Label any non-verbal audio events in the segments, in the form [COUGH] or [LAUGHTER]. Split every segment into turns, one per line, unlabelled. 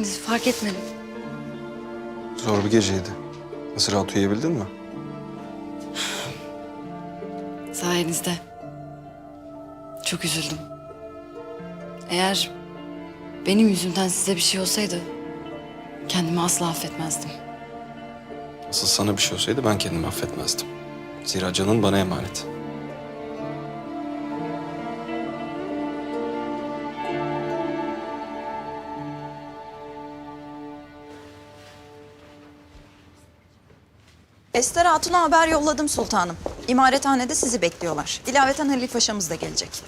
geldiğinizi fark etmedim.
Zor bir geceydi. Nasıl rahat uyuyabildin mi?
Sayenizde. Çok üzüldüm. Eğer benim yüzümden size bir şey olsaydı kendimi asla affetmezdim.
Asıl sana bir şey olsaydı ben kendimi affetmezdim. Zira canın bana emanet.
Ester Hatun'a haber yolladım sultanım. İmarethanede sizi bekliyorlar. İlaveten Halil Paşa'mız da gelecek.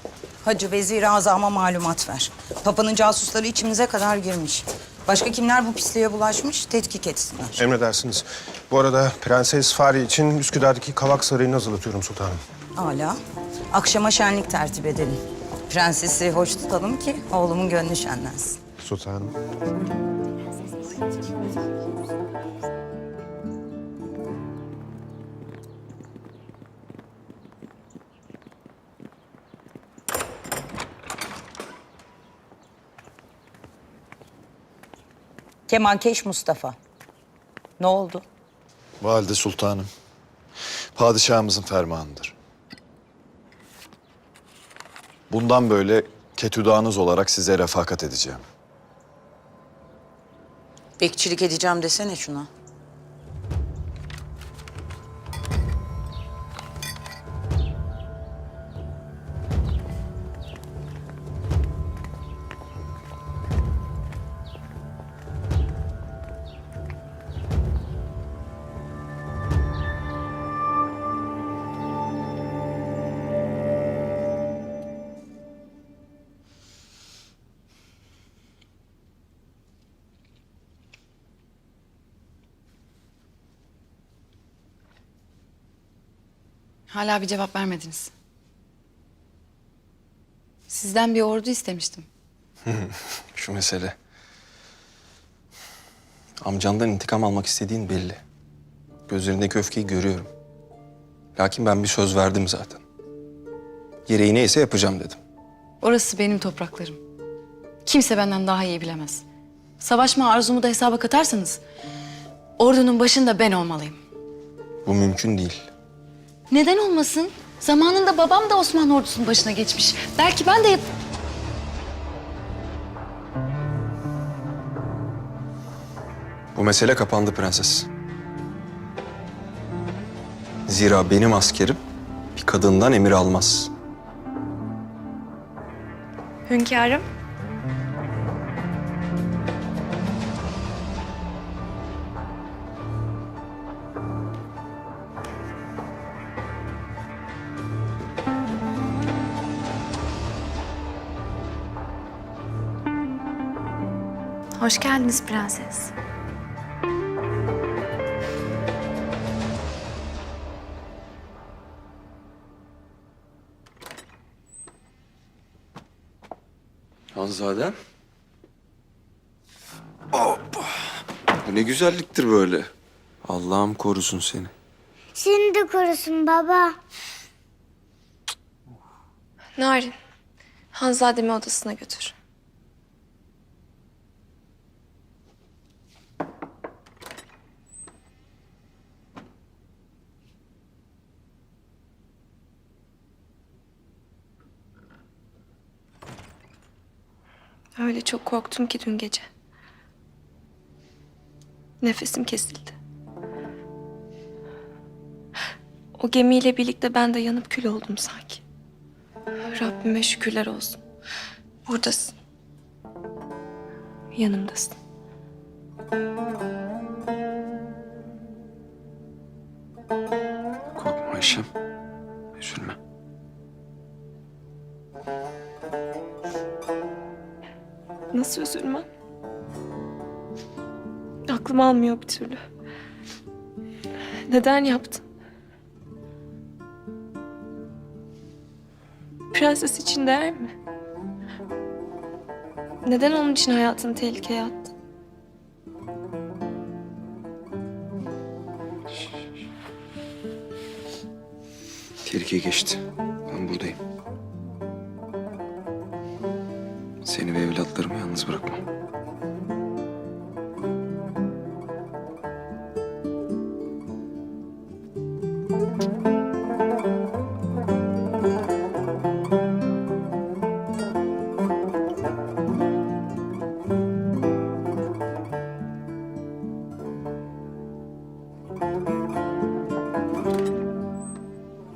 Hacı Vezir-i Azam'a malumat ver. Papa'nın casusları içimize kadar girmiş. Başka kimler bu pisliğe bulaşmış tetkik etsinler.
Emredersiniz. Bu arada Prenses Fari için Üsküdar'daki Kavak Sarayı'nı hazırlatıyorum sultanım.
Hala. Akşama şenlik tertip edelim. Prensesi hoş tutalım ki oğlumun gönlü şenlensin.
Sultanım.
Kemankeş Mustafa. Ne oldu?
Valide Sultanım, padişahımızın fermanıdır. Bundan böyle ketüdanız olarak size refakat edeceğim.
Bekçilik edeceğim desene şuna.
Hala bir cevap vermediniz. Sizden bir ordu istemiştim. [LAUGHS]
Şu mesele. Amcandan intikam almak istediğin belli. Gözlerindeki öfkeyi görüyorum. Lakin ben bir söz verdim zaten. Gereği neyse yapacağım dedim.
Orası benim topraklarım. Kimse benden daha iyi bilemez. Savaşma arzumu da hesaba katarsanız... ...ordunun başında ben olmalıyım.
Bu mümkün değil.
Neden olmasın? Zamanında babam da Osmanlı ordusunun başına geçmiş. Belki ben de yap...
Bu mesele kapandı prenses. Zira benim askerim bir kadından emir almaz.
Hünkârım. Hoş geldiniz prenses.
Hanzadem. Hoppa. Bu ne güzelliktir böyle. Allah'ım korusun seni.
Şimdi korusun baba.
Narin, Hanzademi odasına götür. Öyle çok korktum ki dün gece. Nefesim kesildi. O gemiyle birlikte ben de yanıp kül oldum sanki. Rabbime şükürler olsun. Buradasın. Yanımdasın.
Korkma Ayşem. Üzülme.
Nasıl üzülmem? Aklım almıyor bir türlü. Neden yaptın? Prenses için değer mi? Neden onun için hayatını tehlikeye attın?
Tehlike geçti. Ben buradayım. Ve evlatlarımı yalnız bırakmam.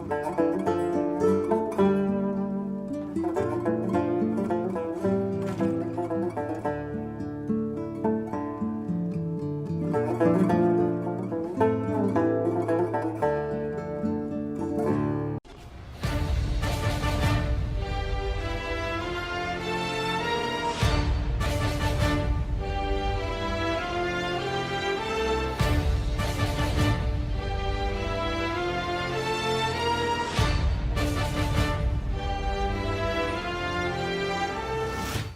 Thank you.